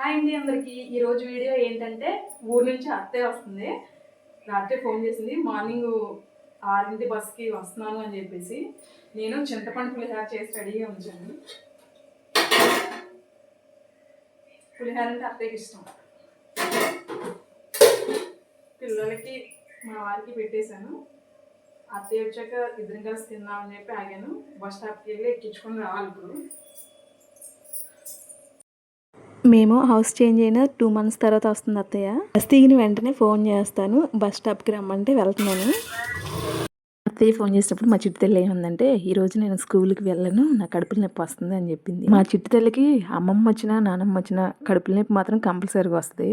Hi అండి అందరికి. ఈరోజు వీడియో ఏంటంటే ఊరు నుంచి అత్తయ్య వస్తుంది. రాత్రి ఫోన్ చేసింది మార్నింగ్ ఆరింటి బస్కి వస్తున్నాను అని చెప్పేసి. నేను చింతపండు పులిహార చేసి రెడీగా ఉంచాను. పులిహార అంటే అత్తయ్యకి ఇష్టం. పిల్లలకి మా వారికి పెట్టేశాను. అత్తయ్య వచ్చాక ఇద్దరం కలిసి తిందామని చెప్పి ఆగాను. బస్ స్టాప్కి వెళ్ళి ఎక్కించుకొని రావాలి ఇప్పుడు. మేము హౌస్ చేంజ్ అయిన టూ మంత్స్ తర్వాత వస్తుంది అత్తయ్య. బస్ దిగిన వెంటనే ఫోన్ చేస్తాను. బస్ స్టాప్కి రమ్మంటే వెళ్తున్నాను. అత్తయ్య ఫోన్ చేసినప్పుడు మా చిట్టు తల్లి ఏముందంటే ఈ రోజు నేను స్కూల్కి వెళ్ళను నా కడుపుల నొప్పి వస్తుంది అని చెప్పింది. మా చిట్టు తల్లికి అమ్మమ్మ వచ్చినా నానమ్మ వచ్చినా కడుపుల నొప్పి మాత్రం కంపల్సరీగా వస్తుంది.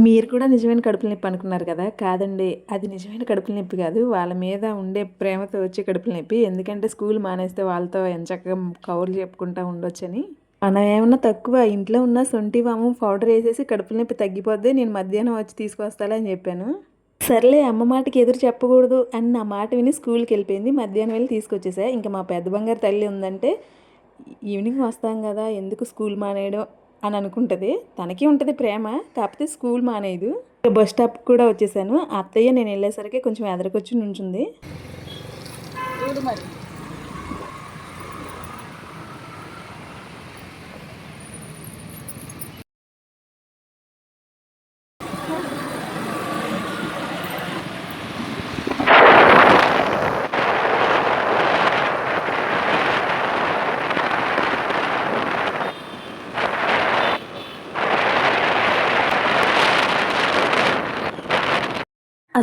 మీరు కూడా నిజమైన కడుపుల నొప్పి అనుకున్నారు కదా? కాదండి అది నిజమైన కడుపుల నొప్పి కాదు. వాళ్ళ మీద ఉండే ప్రేమతో వచ్చే కడుపుల నొప్పి. ఎందుకంటే స్కూల్ మానేస్తే వాళ్ళతో ఎంచక్కగా కవర్లు చెప్పుకుంటా ఉండొచ్చని. మనం ఏమన్నా తక్కువ. ఇంట్లో ఉన్న సొంటి వాము పౌడర్ వేసేసి కడుపుల నొప్పి తగ్గిపోద్ది. నేను మధ్యాహ్నం వచ్చి తీసుకొస్తాలే అని చెప్పాను. సర్లే అమ్మ మాటకి ఎదురు చెప్పకూడదు అని నా మాట విని స్కూల్కి వెళ్ళిపోయింది. మధ్యాహ్నం వెళ్ళి తీసుకొచ్చేసా. ఇంకా మా పెద్ద బంగారు తల్లి ఉందంటే ఈవినింగ్ వస్తాం కదా ఎందుకు స్కూల్ మానేయడం? అని అనుకుంటుంది. తనకి ఉంటుంది ప్రేమ కాకపోతే స్కూల్ మానేయదు. బస్ స్టాప్ కూడా వచ్చేసాను. అత్తయ్య నేను వెళ్ళేసరికి కొంచెం ఎదరకొచ్చి నుంచుంది.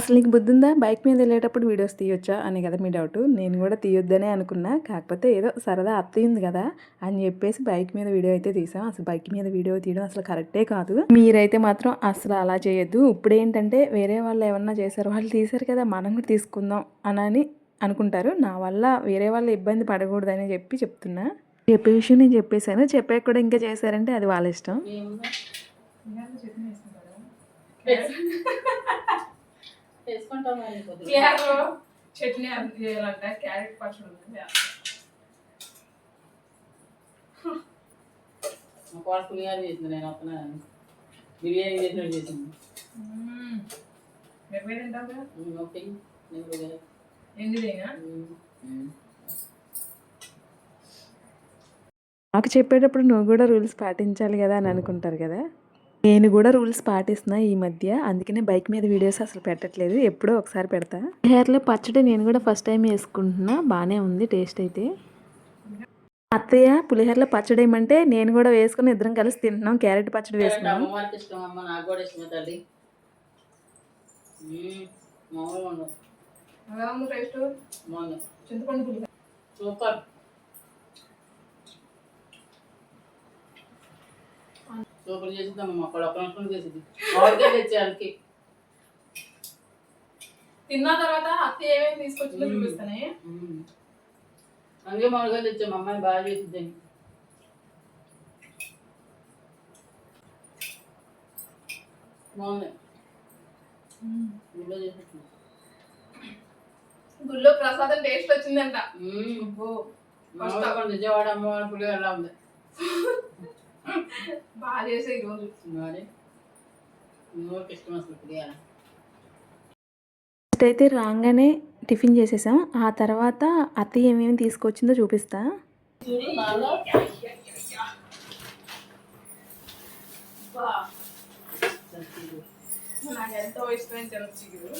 అసలు నీకు బుద్ధి ఉందా బైక్ మీద వెళ్ళేటప్పుడు వీడియోస్ తీయొచ్చా అని కదా మీ డౌట్. నేను కూడా తీయొద్దనే అనుకున్నా. కాకపోతే ఏదో సరదా అత్తయ్య ఉంది కదా అని చెప్పేసి బైక్ మీద వీడియో అయితే తీసాం. అసలు బైక్ మీద వీడియో తీయడం అసలు కరెక్టే కాదు. మీరైతే మాత్రం అసలు అలా చేయొద్దు. ఇప్పుడు ఏంటంటే వేరే వాళ్ళు ఏమన్నా చేశారు వాళ్ళు తీశారు కదా మనం కూడా తీసుకుందాం అని అనుకుంటారు. నా వల్ల వేరే వాళ్ళు ఇబ్బంది పడకూడదని చెప్పి చెప్తున్నా. చెప్పే విషయం నేను చెప్పేశాను. చెప్పాక కూడా ఇంకా చేశారంటే అది వాళ్ళ ఇష్టం. చట్నీ అది చేయాలంట క్యారెట్ పచ్చడి ఉంది పులిహార చేసింది నేను బిర్యానీ చేసినట్టు చేసింది. తింటావు కదా? ఓకే. నాకు చెప్పేటప్పుడు నువ్వు కూడా రూల్స్ పాటించాలి కదా అని అనుకుంటారు కదా? నేను కూడా రూల్స్ పాటిస్తున్నా ఈ మధ్య. అందుకనే బైక్ మీద వీడియోస్ అసలు పెట్టట్లేదు. ఎప్పుడో ఒకసారి పెడతా. హెయిర్లో పచ్చడి నేను కూడా ఫస్ట్ టైం వేసుకుంటున్నా. బాగానే ఉంది టేస్ట్ అయితే. అత్తయ్య పులిహోరలో పచ్చడి వేయమంటే నేను కూడా వేసుకుని ఇద్దరం కలిసి తింటున్నాం. క్యారెట్ పచ్చడి వేసుకున్నాం. అమ్మవారికి ఇష్టం అమ్మ నాకు కూడా ఇష్టమే తల్లి ఉమ్, మామూలుగా ఉండదు ఎలా ఉంది టేస్ట్ బాగుంది చింతపండు పులిహోర సూపర్ సూపర్ చేసిద్దాం అక్కడ ఒక చేసింది. మామిడికాయ తెచ్చి వాళ్ళకి తిన్న తర్వాత అత్త ఏమేమి తీసుకొచ్చిందో చూపిస్తానే. అందుకే మామిడికాయ తెచ్చాం మా అమ్మాయి బాగా చేసిద్దని. బాగుంది. గుళ్ళో ప్రసాదం టేస్ట్ వచ్చిందంట. విజయవాడ అమ్మవారి ఎలా ఉంది బాగా చేసే ఈరోజు. మరి? నోరికి ఇష్టం అసలు పులిహోర ఫస్ట్ అయితే రాగానే టిఫిన్ చేసేసాం. ఆ తర్వాత అత్తయ్య ఏమేమి తీసుకొచ్చిందో చూపిస్తా. నాకు ఎంతో ఇష్టమైన చిగురు.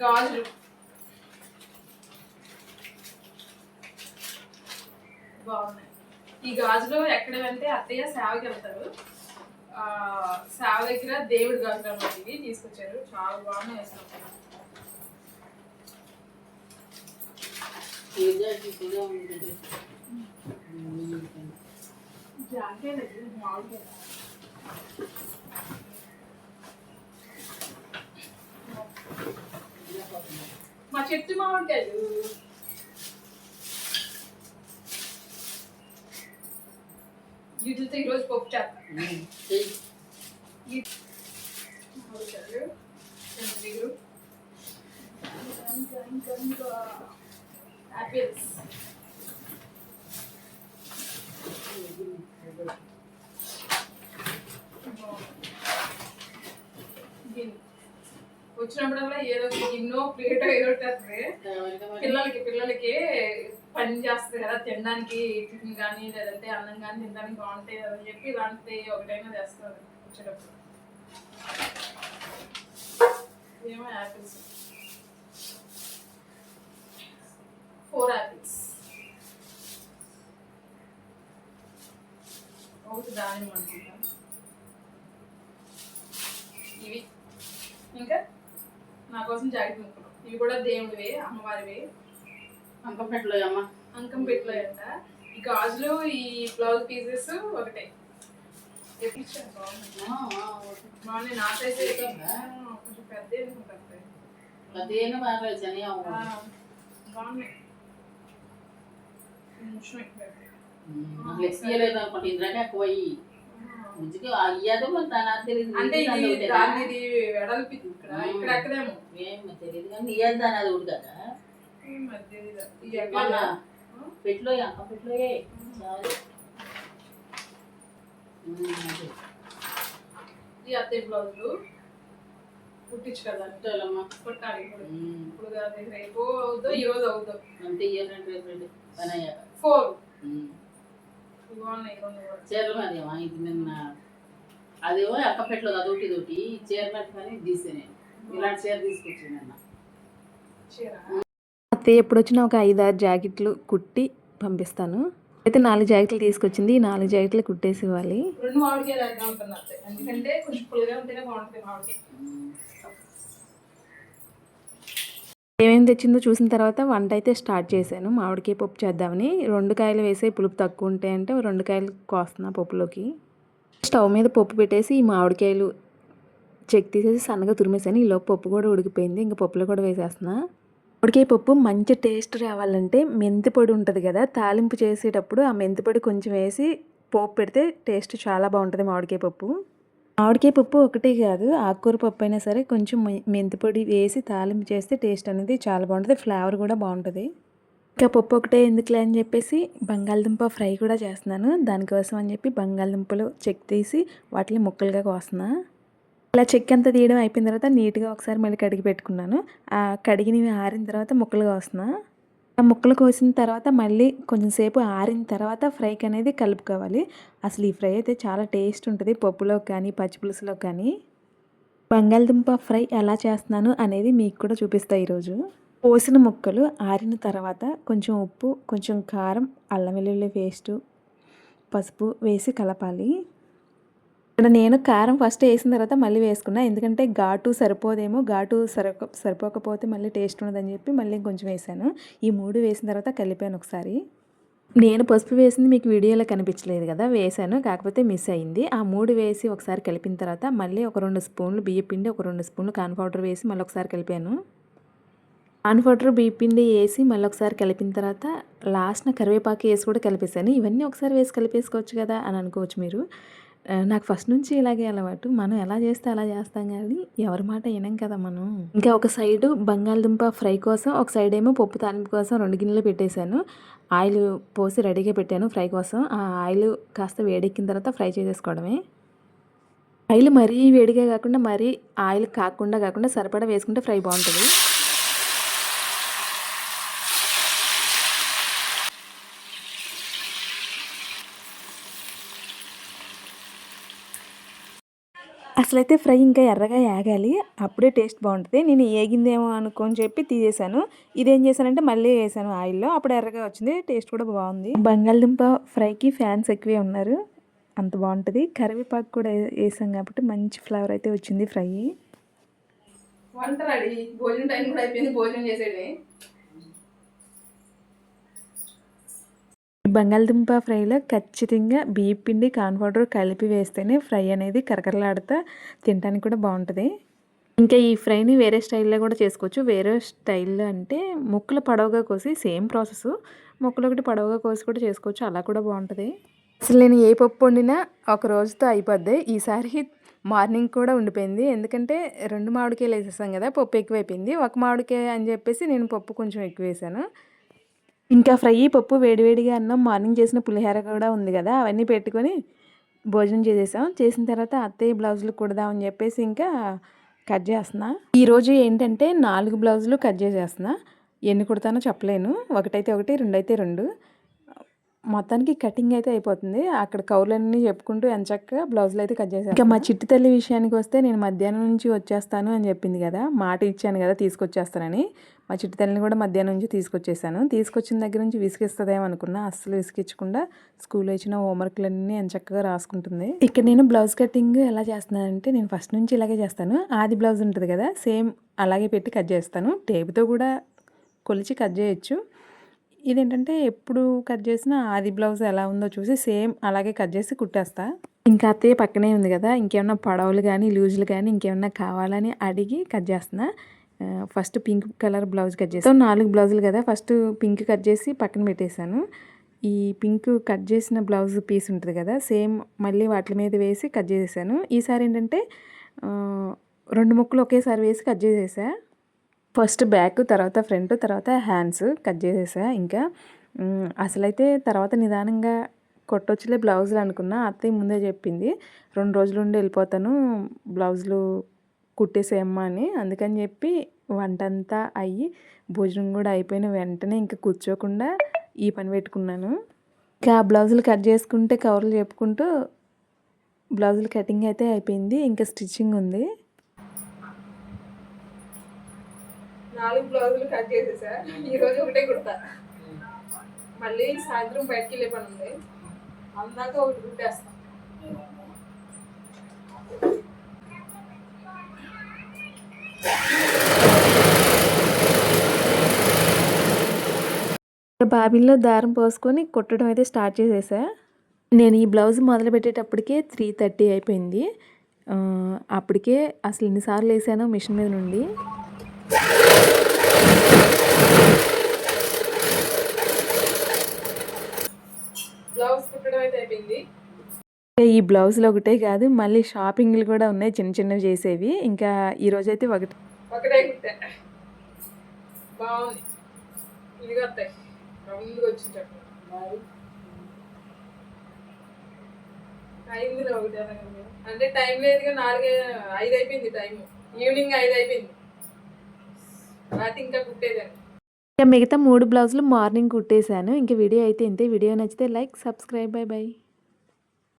గాజులు. బాగున్నాయి. ఈ గాజులు ఎక్కడ వెళ్తే అత్తయ్య సేవకి వెళ్తారు. ఆ, సేవ దగ్గర దేవుడి గాజులు అన్నమాట ఇవి తీసుకొచ్చారు. చాలా బాగున్నాయి అసలు. మా చెట్టు మామిడికాయలు. వీటితో ఈరోజు పప్పు చేస్తాను యాపిల్స్ వచ్చినప్పుడల్లా ఏదో ఎన్నో ప్లేట్ ఏదో పిల్లలకి పిల్లలకి పని చేస్తారు కదా తినడానికి టిఫిన్ కానీ లేదంటే అన్నం కానీ తినడానికి బాగుంటాయి అని చెప్పి ఇలాంటి ఒకటైనా చేస్తారు వచ్చేటప్పుడు. ఏమో యాపిల్స్ ఫోర్ యాపిల్స్ ఒకటి దానిమ్మ ఇవి. ఇంకా? నా కోసం జాకెట్ ముక్కలు. ఇవి కూడా దేవుడివి అమ్మవారివి. అంకంపెట్లో అమ్మ అంకం పెట్టలేదంట. ఈ గాజులు ఈ బ్లౌజ్ పీసెస్ ఒకటే. బాగుంది. నా సైజ్ కొంచెం పెద్ద అదేనా బాగా శని బాగున్నాయి. చేయలేదు అనుకోండి ఇంద్రాక ఎక్కువ అయ్యి. మంచిగా అయ్యాదో మరి దాని తెలియదు. అంటే వెడల్పి ఇక్కడ. ఇక్కడ ఎక్కడేమో. తెలియదు కానీ ఇయ్యదు దాని అది ఒకటి కదా? పెట్లో పెట్లో. ఈ అత్తయ్య బ్లౌజులు కుట్టించు కదా పెట్టాలమ్మా కుట్టాలి ఇప్పుడు కాదు రేపు అవుతుందో ఈ రోజు అవుతుందో అంతే ఇయ్యాలంటే రేపు రండి పని అయ్యాక. ఫోర్. బాగున్నాయి రెండు చీరలు మాదేమా ఇది నిన్న అదేమో అక్కపెట్లో అదొకటి ఇదొకటి. చీర పెట్టుకొని తీసే నేను. ఇలాంటి చీర తీసుకొచ్చాను నిన్న. చీర? అత్తయ్య ఎప్పుడు వచ్చినా ఒక ఐదు ఆరు జాకెట్లు కుట్టి పంపిస్తాను. అయితే నాలుగు జాకెట్లు తీసుకొచ్చింది. ఈ నాలుగు జాకెట్లు కుట్టేసి ఇవ్వాలి. ఏమేమి తెచ్చిందో చూసిన తర్వాత వంట అయితే స్టార్ట్ చేశాను. మామిడికాయ పప్పు చేద్దామని. రెండు కాయలు వేసే పులుపు తక్కువ ఉంటాయంటే రెండు కాయలు కోస్తున్నా పప్పులోకి. స్టవ్ మీద పప్పు పెట్టేసి ఈ మామిడికాయలు చెక్ తీసేసి సన్నగా తురిమేసాను ఈలోపు పప్పు కూడా ఉడికిపోయింది. ఇంకా పప్పులో కూడా వేసేస్తున్నా. మామిడికాయ పప్పు మంచి టేస్ట్ రావాలంటే మెంతి పొడి ఉంటుంది కదా తాలింపు చేసేటప్పుడు ఆ మెంతి పొడి కొంచెం వేసి పోపు పెడితే టేస్ట్ చాలా బాగుంటుంది మామిడికాయ పప్పు. మామిడికాయ పప్పు ఒకటే కాదు ఆకుకూర పప్పు అయినా సరే కొంచెం మెంతిపొడి మెంతి పొడి వేసి తాలింపు చేస్తే టేస్ట్ అనేది చాలా బాగుంటుంది ఫ్లేవర్ కూడా బాగుంటుంది. ఇంకా పప్పు ఒకటే ఎందుకులే అని చెప్పేసి బంగాళదుంప ఫ్రై కూడా చేస్తున్నాను. దానికోసం అని చెప్పి బంగాళదుంపలు చెక్ తీసి వాటిని ముక్కలుగా కోస్తున్నా. ఇలా చెక్ అంతా తీయడం అయిపోయిన తర్వాత నీట్గా ఒకసారి మళ్ళీ కడిగి పెట్టుకున్నాను. కడిగినవి ఆరిన తర్వాత ముక్కలు కోసిన ఆ ముక్కలు కోసిన తర్వాత మళ్ళీ కొంచెం సేపు ఆరిన తర్వాత ఫ్రైకి అనేది కలుపుకోవాలి. అసలు ఈ ఫ్రై అయితే చాలా టేస్ట్ ఉంటుంది పప్పులో కానీ పచ్చిపులుసులో కానీ. బంగాళదుంప ఫ్రై ఎలా చేస్తున్నాను అనేది మీకు కూడా చూపిస్తాను ఈరోజు. పోసిన ముక్కలు ఆరిన తర్వాత కొంచెం ఉప్పు కొంచెం కారం అల్లం వెల్లుల్లి పేస్టు పసుపు వేసి కలపాలి. ఇక్కడ నేను కారం ఫస్ట్ వేసిన తర్వాత మళ్ళీ వేసుకున్నా. ఎందుకంటే ఘాటు సరిపోదేమో ఘాటు సరిపో సరిపోకపోతే మళ్ళీ టేస్ట్ ఉండదని చెప్పి మళ్ళీ కొంచెం వేసాను. ఈ మూడు వేసిన తర్వాత కలిపాను ఒకసారి. నేను పసుపు వేసింది మీకు వీడియోలో కనిపించలేదు కదా వేసాను. కాకపోతే మిస్ అయింది. ఆ మూడు వేసి ఒకసారి కలిపిన తర్వాత మళ్ళీ ఒక రెండు స్పూన్లు బియ్య పిండి ఒక రెండు స్పూన్లు కాన్ పౌడర్ వేసి మళ్ళీ ఒకసారి కలిపాను. కాన్ పౌడర్ బియ్య పిండి వేసి మళ్ళీ ఒకసారి కలిపిన తర్వాత లాస్ట్న కరివేపాకు వేసి కూడా కలిపేసాను ఇవన్నీ ఒకసారి వేసి కలిపేసుకోవచ్చు కదా అని అనుకోవచ్చు మీరు. నాకు ఫస్ట్ నుంచి ఇలాగే అలవాటు. మనం ఎలా చేస్తే అలా చేస్తాం కానీ ఎవరి మాట వినం కదా మనం. ఇంకా ఒక సైడు బంగాళదుంప ఫ్రై కోసం ఒక సైడ్ ఏమో పప్పు తాలింపు కోసం రెండు గిన్నెలు పెట్టేశాను. ఆయిల్ పోసి రెడీగా పెట్టాను ఫ్రై కోసం. ఆ ఆయిల్ కాస్త వేడెక్కిన తర్వాత ఫ్రై చేసేసుకోవడమే. ఆయిల్ మరీ వేడిగా కాకుండా మరీ ఆయిల్ కాకుండా కాకుండా సరిపడా వేసుకుంటే ఫ్రై బాగుంటుంది. అసలైతే ఫ్రై ఇంకా ఎర్రగా యాగాలి. అప్పుడే టేస్ట్ బాగుంటుంది. నేను ఏగిందేమో అనుకొని చెప్పి తీసేసాను ఇదేం చేశానంటే మళ్ళీ వేసాను ఆయిల్లో. అప్పుడు ఎర్రగా వచ్చింది. టేస్ట్ కూడా బాగుంది. బంగాళదుంప ఫ్రైకి ఫ్యాన్స్ ఎక్కువే ఉన్నారు. అంత బాగుంటుంది. కరివేపాకు కూడా వేసాం కాబట్టి మంచి ఫ్లేవర్ అయితే వచ్చింది ఫ్రై. వంట రెడీ. భోజనం టైం కూడా అయిపోయింది. భోజనం చేసేది బంగాళదుంప ఫ్రైలో ఖచ్చితంగా బియ్య పిండి కార్న్ పౌడర్ కలిపి వేస్తేనే ఫ్రై అనేది కరకరలాడుతా తినడానికి కూడా బాగుంటుంది. ఇంకా ఈ ఫ్రైని వేరే స్టైల్లో కూడా చేసుకోవచ్చు. వేరే స్టైల్లో అంటే ముక్కలు పడవగా కోసి సేమ్ ప్రాసెస్. ముక్కలు ఒకటి పడవగా కోసి కూడా చేసుకోవచ్చు. అలా కూడా బాగుంటుంది. అసలు నేను ఏ పప్పు వండినా ఒక రోజుతో అయిపోద్ది. ఈసారి మార్నింగ్ కూడా ఉండిపోయింది. ఎందుకంటే రెండు మామిడికాయలు వేసేసాం కదా పప్పు ఎక్కువైపోయింది. ఒక మామిడికాయ అని చెప్పేసి నేను పప్పు కొంచెం ఎక్కువ వేసాను. ఇంకా ఫ్రై పప్పు వేడివేడిగా అన్నం మార్నింగ్ చేసిన పులిహోర కూడా ఉంది కదా అవన్నీ పెట్టుకొని భోజనం చేసేసాం. చేసిన తర్వాత అత్తయ్య బ్లౌజులు కుడదామని చెప్పేసి ఇంకా కట్ చేస్తున్నా. ఈరోజు ఏంటంటే నాలుగు బ్లౌజులు కట్ చేసేస్తున్నా. ఎన్ని కుడతానో చెప్పలేను. ఒకటైతే ఒకటి రెండైతే రెండు. మొత్తానికి కటింగ్ అయితే అయిపోతుంది. అక్కడ కౌలన్నీ చెప్పుకుంటూ ఎంచక్క బ్లౌజులు అయితే కట్ చేశాను ఇంకా మా చిట్టి తల్లి విషయానికి వస్తే నేను మధ్యాహ్నం నుంచి వచ్చేస్తాను అని చెప్పింది కదా. మాట ఇచ్చాను కదా తీసుకొచ్చేస్తానని. మా చిట్టి తల్లిని కూడా మధ్యాహ్నం నుంచి తీసుకొచ్చేసాను. తీసుకొచ్చిన దగ్గర నుంచి విసిగిస్తుందేమో అనుకున్నా. అస్సలు విసిగించకుండా స్కూల్లో ఇచ్చిన హోంవర్క్లన్నీ ఎంచక్కగా రాసుకుంటుంది. ఇక్కడ నేను బ్లౌజ్ కటింగ్ ఎలా చేస్తున్నానంటే నేను ఫస్ట్ నుంచి ఇలాగే చేస్తాను. ఆది బ్లౌజ్ ఉంటుంది కదా సేమ్ అలాగే పెట్టి కట్ చేస్తాను. టేపుతో కూడా కొలిచి కట్ చేయొచ్చు. ఇదేంటంటే ఎప్పుడు కట్ చేసినా ఆది బ్లౌజ్ ఎలా ఉందో చూసి సేమ్ అలాగే కట్ చేసి కుట్టేస్తా. ఇంకా అత్తయ్య పక్కనే ఉంది కదా ఇంకేమన్నా పడవలు కానీ లూజులు కానీ ఇంకేమన్నా కావాలని అడిగి కట్ చేస్తున్నా. First pink colour blouse cut చేస్తాను నాలుగు బ్లౌజులు కదా ఫస్ట్ పింక్ కట్ చేసి పక్కన పెట్టేశాను. ఈ పింక్ కట్ చేసిన బ్లౌజ్ పీస్ ఉంటుంది కదా సేమ్ మళ్ళీ వాటి మీద వేసి కట్ చేసేసాను. ఈసారి ఏంటంటే రెండు ముక్కలు ఒకేసారి వేసి కట్ చేసేసా. ఫస్ట్ బ్యాక్ తర్వాత ఫ్రంట్ తర్వాత హ్యాండ్స్ కట్ చేసేసా ఇంకా. అసలైతే తర్వాత నిదానంగా కొట్టొచ్చులే బ్లౌజులు అనుకున్నా. అత్తయ్య ముందే చెప్పింది రెండు రోజులు ఉండి వెళ్ళిపోతాను బ్లౌజులు కుట్టేసేయమ్మా అని. అందుకని చెప్పి వంట అంతా అయ్యి భోజనం కూడా అయిపోయిన వెంటనే ఇంకా కూర్చోకుండా ఈ పని పెట్టుకున్నాను. ఇంకా బ్లౌజులు కట్ చేసుకుంటే కవర్లు చెప్పుకుంటూ బ్లౌజులు కటింగ్ అయితే అయిపోయింది. ఇంకా స్టిచ్చింగ్ ఉంది. నాలుగు బ్లౌజులు కట్ చేసేసా ఈరోజు ఒకటే కుడతా మళ్ళీ సాయంత్రం బయటికి వెళ్ళే పని ఉంది. అందాక ఒకటి కుట్టేస్తాం. బాబిల్లో దారం పోసుకొని కుట్టడం అయితే స్టార్ట్ చేసేసా. నేను ఈ బ్లౌజ్ మొదలు పెట్టేటప్పటికే త్రీ థర్టీ అయిపోయింది అప్పటికే అసలు ఎన్నిసార్లు వేసానో మిషన్ మీద నుండి. అయిపోయింది ఈ బ్లౌజులు ఒకటే కాదు మళ్ళీ షాపింగ్లు కూడా ఉన్నాయి చిన్న చిన్నవి చేసేవి. ఇంకా ఈ రోజు అయితే ఒకటి ఒకటే కుట్టా. బాగుంది. ఇదిగా వస్తాయి రౌండ్గా వచ్చింది చెప్పండి అయింది ఒకటి అంటే టైం లేదుగా నాలుగే ఐదు అయిపోయింది టైం ఈవినింగ్ ఐదు అయిపోయింది. రాత్రి ఇంకా కుట్టేదాన్ని. ఇంకా మిగతా మూడు బ్లౌజులు మార్నింగ్ కుట్టేశాను. ఇంకా వీడియో అయితే ఇంతే. వీడియో నచ్చితే లైక్ సబ్స్క్రైబ్ బై బై.